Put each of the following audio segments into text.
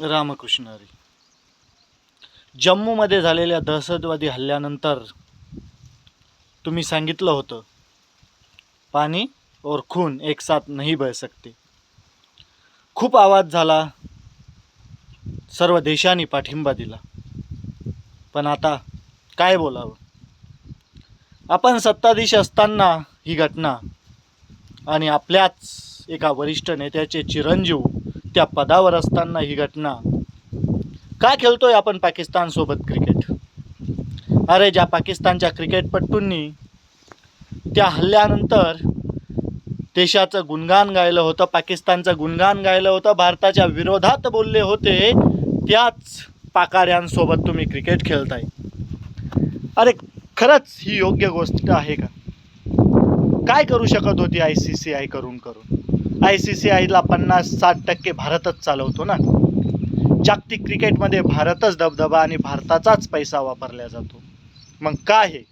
रामकृष्ण हरी. जम्मूमध्ये झालेल्या दहशतवादी हल्ल्यानंतर तुम्ही सांगितलं होतं पाणी और खून एक साथ नाही बह सकते. खूप आवाज झाला सर्व देशांनी पाठिंबा दिला. पण आता काय बोलावं? आपण सत्ताधीश असताना ही घटना आणि आपल्याच एका वरिष्ठ नेत्याचे चिरंजीव त्या पदावर असताना ही घटना. का खेळतोय आपण पाकिस्तानसोबत क्रिकेट अरे ज्या पाकिस्तानच्या क्रिकेटपटूंनी त्या हल्ल्यानंतर देशाचं गुणगान गायलं होतं पाकिस्तानचं गुणगान गायलं होतं भारताच्या विरोधात बोलले होते त्याच पाकाऱ्यांसोबत तुम्ही क्रिकेट खेळताय. अरे खरंच ही योग्य गोष्ट आहे का? काय करू शकत होती आय सी सी आय करून करून? आय सी सी आयला पन्नास साठ टक्के भारतच चालवतो ना. जागतिक क्रिकेटमध्ये भारतच दबदबा आणि भारताचाच पैसा वापरला जातो. मग काय हे?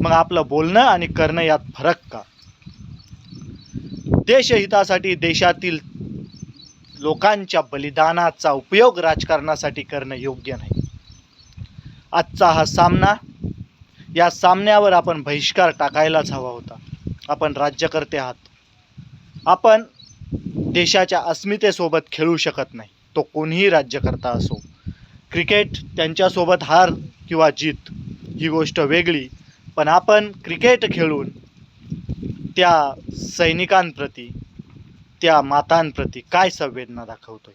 मग आपलं बोलणं आणि करणं यात फरक का? देशहितासाठी देशातील लोकांच्या बलिदानाचा उपयोग राजकारणासाठी करणं योग्य नाही. आजचा हा सामना या सामन्यावर आपण बहिष्कार टाकायलाच हवा होता. आपण राज्यकर्ते आहात. आपण देशाच्या अस्मितेसोबत खेळू शकत नाही. तो कोणीही राज्यकर्ता असो क्रिकेट त्यांच्यासोबत हार किंवा जीत ही गोष्ट वेगळी पण आपण क्रिकेट खेळून त्या सैनिकांप्रती त्या मातांप्रती काय संवेदना दाखवतोय?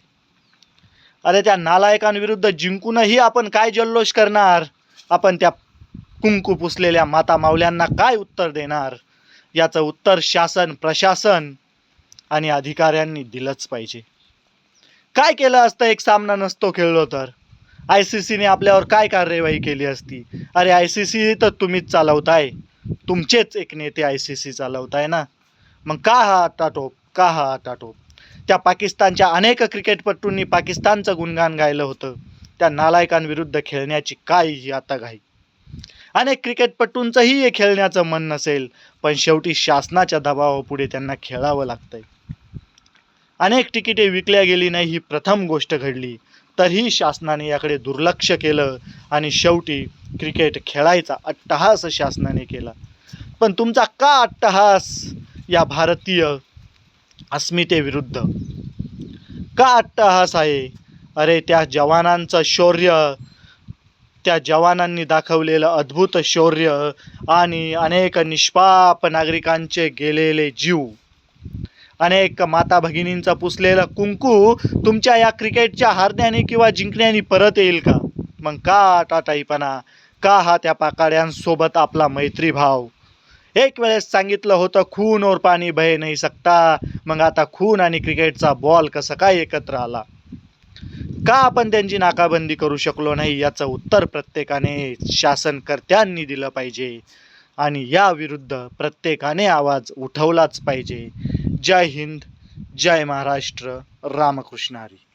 अरे त्या नालायकांविरुद्ध जिंकूनही आपण काय जल्लोष करणार? आपण त्या कुंकू पुसलेल्या माता मावल्यांना काय उत्तर देणार? याचं उत्तर शासन प्रशासन आणि अधिकाऱ्यांनी दिलंच पाहिजे. काय केलं असतं? एक सामना नसतो खेळलो तर. आय सी सीने आपल्यावर काय कार्यवाही केली असती? अरे आय सी सी तर तुम्हीच चालवताय. तुमचेच एक नेते आय सी सी चालवताय ना? मग का हा आटाटोप? का हा आटाटोप? त्या पाकिस्तानच्या अनेक क्रिकेटपटूंनी पाकिस्तानचं गुणगान गायलं होतं. त्या नालायकांविरुद्ध खेळण्याची काय ही आता घाई. अनेक क्रिकेटपटूंचंही हे खेळण्याचं मन नसेल पण शेवटी शासनाच्या दबावापुढे त्यांना खेळावं लागतंय. अनेक तिकिटे विकल्या गेली नाही ही प्रथम गोष्ट घडली. तरीही शासनाने याकडे दुर्लक्ष केलं आणि शेवटी क्रिकेट खेळायचा अट्टहास शासनाने केला. पण तुमचा का अट्टहास या भारतीय अस्मितेविरुद्ध? का अट्टहास आहे? अरे त्या जवानांचं शौर्य त्या जवानांनी दाखवलेलं अद्भुत शौर्य आणि अनेक निष्पाप नागरिकांचे गेलेले जीव. अनेक माता भगिनींचा पुसलेला कुंकू तुमच्या या क्रिकेटच्या हारण्याने किंवा जिंकण्याने परत येईल का? मग का टाटाईपणा का हा त्या पाकाड्यांसोबत आपला मैत्रीभाव एक वेळेस सांगितलं होतं खून और पाणी भय नाही सकता. मग आता खून आणि क्रिकेटचा बॉल कसं काय एकत्र आला? का आपण त्यांची नाकाबंदी करू शकलो नाही? याचं उत्तर प्रत्येकाने शासनकर्त्यांनी दिलं पाहिजे. आणि याविरुद्ध प्रत्येकाने आवाज उठवलाच पाहिजे. जय हिंद जय महाराष्ट्र रामकृष्ण हरी